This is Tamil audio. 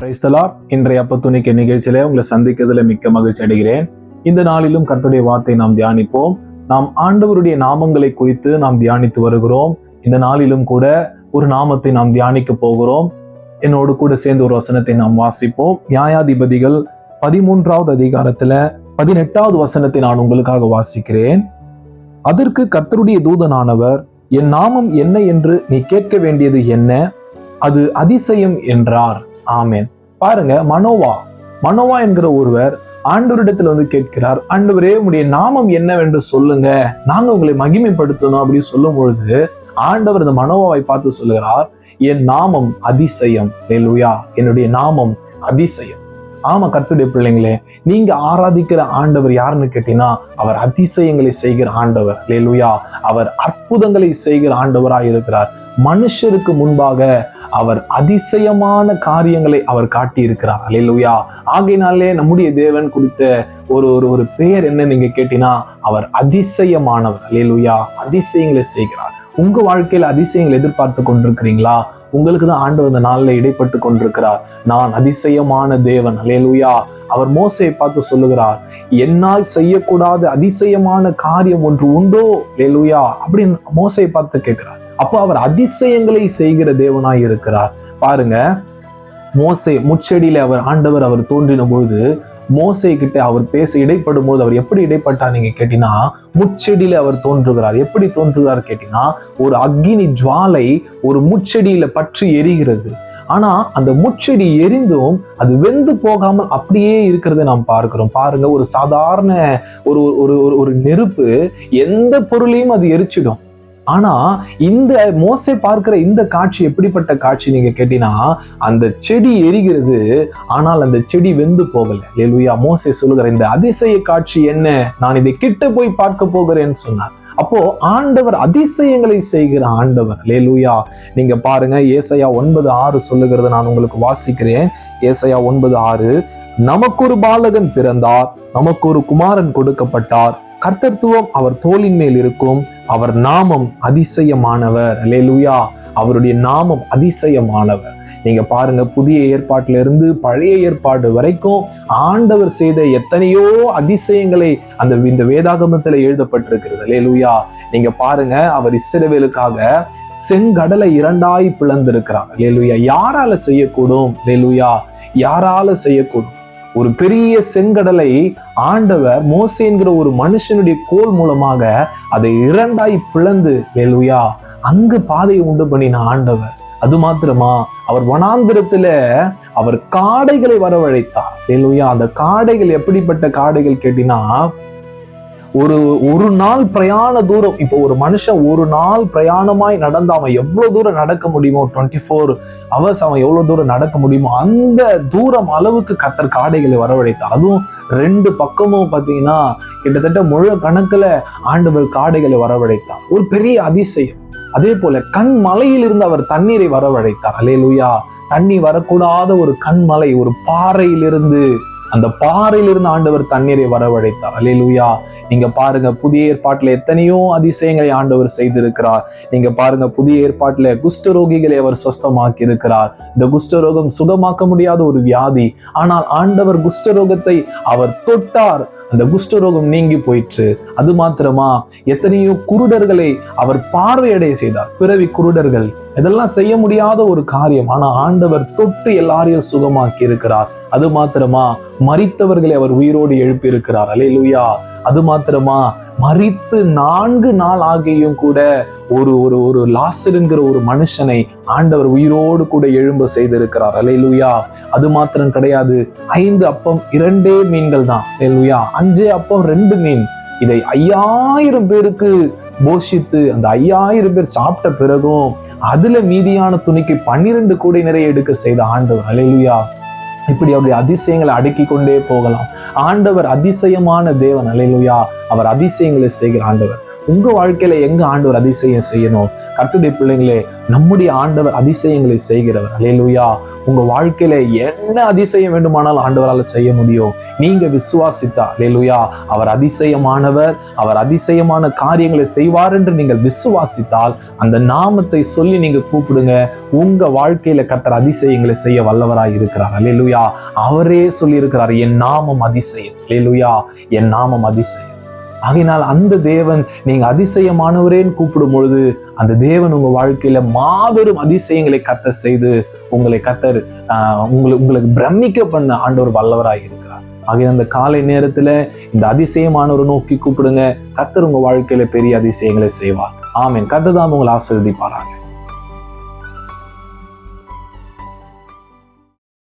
கிறிஸ்தலா இன்றைய அப்பத்துணிக்க நிகழ்ச்சியில உங்களை சந்திக்கிறதுல மிக்க மகிழ்ச்சி அடைகிறேன். இந்த நாளிலும் கர்த்தருடைய வார்த்தை நாம் தியானிப்போம். நாம் ஆண்டவருடைய நாமங்களை குறித்து நாம் தியானித்து வருகிறோம். இந்த நாளிலும் கூட ஒரு நாமத்தை நாம் தியானிக்க போகிறோம். என்னோடு கூட சேர்ந்து ஒரு வசனத்தை நாம் வாசிப்போம். நியாயாதிபதிகள் பதிமூன்றாவது அதிகாரத்துல பதினெட்டாவது வசனத்தை நான் உங்களுக்காக வாசிக்கிறேன். அதற்கு கர்த்தருடைய தூதனானவர் என் நாமம் என்ன என்று நீ கேட்க வேண்டியது என்ன? அது அதிசயம் என்றார். ஆமேன். பாருங்க மனோவா. மனோவா என்கிற ஒருவர் ஆண்டவரிடத்துல வந்து கேட்கிறார் ஆண்டவரே உடைய நாமம் என்னவென்று சொல்லுங்க. நாங்க உங்களை மகிமைப்படுத்தணும். அப்படின்னு சொல்லும் பொழுது ஆண்டவர் இந்த மனோவாவை பார்த்து சொல்லுகிறார் என் நாமம் அதிசயம். என்னுடைய நாமம் அதிசயம். ஆமா கர்த்துடைய பிள்ளைங்களே நீங்க ஆராதிக்கிற ஆண்டவர் யாருன்னு கேட்டீங்கன்னா அவர் அதிசயங்களை செய்கிற ஆண்டவர். லேலுயா அவர் அற்புதங்களை செய்கிற ஆண்டவராய் இருக்கிறார். மனுஷருக்கு முன்பாக அவர் அதிசயமான காரியங்களை அவர் காட்டி இருக்கிறார் அலையிலுயா ஆகையினாலே நம்முடைய தேவன் குறித்த ஒரு ஒரு ஒரு பெயர் என்ன நீங்க கேட்டீங்கன்னா அவர் அதிசயமானவர். அலையிலுயா அதிசயங்களை செய்கிறார். உங்க வாழ்க்கையில் அதிசயங்கள் எதிர்பார்த்து கொண்டிருக்கிறீங்களா? உங்களுக்கு தான் ஆண்டு வந்த நாளில் இடைப்பட்டு கொண்டிருக்கிறார். நான் அதிசயமான தேவன். அலேலுயா அவர் மோசையை பார்த்து சொல்லுகிறார் என்னால் செய்யக்கூடாத அதிசயமான காரியம் ஒன்று உண்டோ? லேலுயா அப்படின்னு மோசையை பார்த்து கேட்கிறார். அப்போ அவர் அதிசயங்களை செய்கிற தேவனாய் இருக்கிறார். பாருங்க மோசை முச்செடியில் அவர் ஆண்டவர் அவர் தோன்றின பொழுது மோசை கிட்ட அவர் பேச இடைப்படும் போது அவர் எப்படி இடைப்பட்டார் நீங்க கேட்டீங்கன்னா முச்செடியில அவர் தோன்றுகிறார். எப்படி தோன்றுகிறார் கேட்டீங்கன்னா ஒரு அக்னி ஜுவாலை ஒரு முச்செடியில பற்றி எரிகிறது. ஆனா அந்த முச்செடி எரிந்தும் அது வெந்து போகாமல் அப்படியே இருக்கிறத நாம் பார்க்கிறோம். பாருங்க ஒரு சாதாரண ஒரு ஒரு ஒரு ஒரு நெருப்பு எந்த பொருளையும் அது எரிச்சிடும். ஆனா இந்த மோசை பார்க்கிற இந்த காட்சி எப்படிப்பட்ட காட்சி நீங்க கேட்டீங்கன்னா அந்த செடி எரிகிறது ஆனால் அந்த செடி வெந்து போகல. லேலுயா மோசை சொல்லுகிற இந்த அதிசய காட்சி என்ன? நான் இதை கிட்ட போய் பார்க்க போகிறேன்னு சொன்னார். அப்போ ஆண்டவர் அதிசயங்களை செய்கிற ஆண்டவர். லேலுயா நீங்க பாருங்க ஏசையா ஒன்பது ஆறு சொல்லுகிறத நான் உங்களுக்கு வாசிக்கிறேன். ஏசையா ஒன்பது ஆறு நமக்கு ஒரு பாலகன் பிறந்தார் நமக்கு ஒரு குமாரன் கொடுக்கப்பட்டார். கர்த்தத்துவம் அவர் தோளின் மேல் இருக்கும். அவர் நாமம் அதிசயமானவர். லேலுயா அவருடைய நாமம் அதிசயமானவர். நீங்க பாருங்க புதிய ஏற்பாட்டில இருந்து பழைய ஏற்பாடு வரைக்கும் ஆண்டவர் செய்த எத்தனையோ அதிசயங்களை அந்த இந்த வேதாகமத்தில் எழுதப்பட்டிருக்கிறது. லேலுயா நீங்க பாருங்க அவர் இஸ்ரவேலுக்காக செங்கடலை இரண்டாய் பிளந்திருக்கிறார். லேலுயா யாரால செய்யக்கூடும்? லேலுயா யாரால செய்யக்கூடும்? ஒரு பெரிய செங்கடலை ஆண்டவர் மோசை என்கிற ஒரு மனுஷனுடைய கோல் மூலமாக அதை இரண்டாய் பிளந்து வேலுயா அங்கு பாதையை உண்டு பண்ணின ஆண்டவர். அது மாத்திரமா அவர் வனாந்திரத்துல அவர் காடைகளை வரவழைத்தார். வேலுயா அந்த காடைகள் எப்படிப்பட்ட காடைகள் கேட்டீங்கன்னா ஒரு ஒரு நாள் பிரயாண தூரம். இப்போ ஒரு மனுஷன் ஒரு நாள் பிரயாணமாய் நடந்து அவன் எவ்வளவு தூரம் நடக்க முடியுமோ டுவெண்ட்டி ஃபோர் ஹவர்ஸ் அவன் எவ்வளவு தூரம் நடக்க முடியுமோ அந்த தூரம் அளவுக்கு கத்தர் காடைகளை வரவழைத்தார். அதுவும் ரெண்டு பக்கமும் பார்த்தீங்கன்னா கிட்டத்தட்ட முழு கணக்குல ஆண்டவர் காடைகளை வரவழைத்தார். ஒரு பெரிய அதிசயம். அதே போல கண் மலையிலிருந்து அவர் தண்ணீரை வரவழைத்தார். அலேலுயா தண்ணி வரக்கூடாத ஒரு கண்மலை ஒரு பாறையிலிருந்து அந்த பாறையிலிருந்து ஆண்டவர் தண்ணீரை வரவழைத்தார். அலேலுயா நீங்க பாருங்க புதிய ஏற்பாட்டுல எத்தனையோ அதிசயங்களை ஆண்டவர் செய்திருக்கிறார். நீங்க பாருங்க புதிய ஏற்பாட்டுல குஷ்டரோகிகளை அவர் சுஸ்தமாக்கி இருக்கிறார் இந்த குஷ்டரோகம் சுகமாக்க முடியாத ஒரு வியாதி. ஆனால் ஆண்டவர் குஷ்டரோகத்தை அவர் தொட்டார். அந்த குஷ்டரோகம் நீங்கி போயிற்று. அது மாத்திரமா எத்தனையோ குருடர்களை அவர் பார்வையடைய செய்தார். பிறவி குருடர்கள். இதெல்லாம் செய்ய முடியாத ஒரு காரியம். ஆனா ஆண்டவர் தொட்டு எல்லாரையும் சுகமாக்கி இருக்கிறார் அது மாத்திரமா மறித்தவர்களை அவர் உயிரோடு எழுப்பி இருக்கிறார் அலையிலுயா அது மாத்திரமா மறித்து நான்கு நாள் ஆகியும் கூட ஒரு ஒரு ஒரு லாசர் என்கிற ஒரு மனுஷனை ஆண்டவர் உயிரோடு கூட எழும்ப செய்திருக்கிறார். அலையிலுயா அது மாத்திரம் கிடையாது. ஐந்து அப்பம் இரண்டே மீன்கள் தான். அலையிலுயா அஞ்சே அப்பம் ரெண்டு மீன். இதை ஐயாயிரம் பேருக்கு போஷித்து அந்த ஐயாயிரம் பேர் சாப்பிட்ட பிறகும் அதுல மீதியான துணிக்கு பன்னிரண்டு கோடி நிறைய எடுக்க செய்த ஆண்டவர். அலையிலுயா இப்படி அவருடைய அதிசயங்களை அடுக்கி கொண்டே போகலாம். ஆண்டவர் அதிசயமான தேவன். அலையிலுயா அவர் அதிசயங்களை செய்கிற ஆண்டவர். உங்க வாழ்க்கையில எங்க ஆண்டவர் அதிசயம் செய்யணும்? கர்த்துடைய பிள்ளைங்களே நம்முடைய ஆண்டவர் அதிசயங்களை செய்கிறவர். அலையிலுயா உங்க வாழ்க்கையில என்ன அதிசயம் வேண்டுமானாலும் ஆண்டவரால் செய்ய முடியும். நீங்க விசுவாசிச்சா அலையிலுயா அவர் அதிசயமானவர் அவர் அதிசயமான காரியங்களை செய்வார் என்று நீங்கள் விசுவாசித்தால் அந்த நாமத்தை சொல்லி நீங்க கூப்பிடுங்க. உங்க வாழ்க்கையில கர்த்தர் அதிசயங்களை செய்ய வல்லவராய் இருக்கிறார் அல்லேலூயா அவரே சொல்லியிருக்கிறார் என் நாமம் அதிசயம். லேலுயா என் நாமம் அதிசயம். ஆகையினால் அந்த தேவன் நீங்க அதிசயமானவரேன்னு கூப்பிடும் பொழுது அந்த தேவன் உங்க வாழ்க்கையில மாபெரும் அதிசயங்களை கத்த செய்து உங்களை கத்தர் ஆஹ் உங்களை உங்களுக்கு பிரமிக்க பண்ண ஆண்டவர் வல்லவராய் இருக்கிறார். ஆகிய அந்த காலை நேரத்துல இந்த அதிசயமானவரை நோக்கி கூப்பிடுங்க. கத்தர் உங்க வாழ்க்கையில பெரிய அதிசயங்களை செய்வார். ஆமேன். கத்ததாம் உங்களை ஆசீர்வதிப்பாராங்க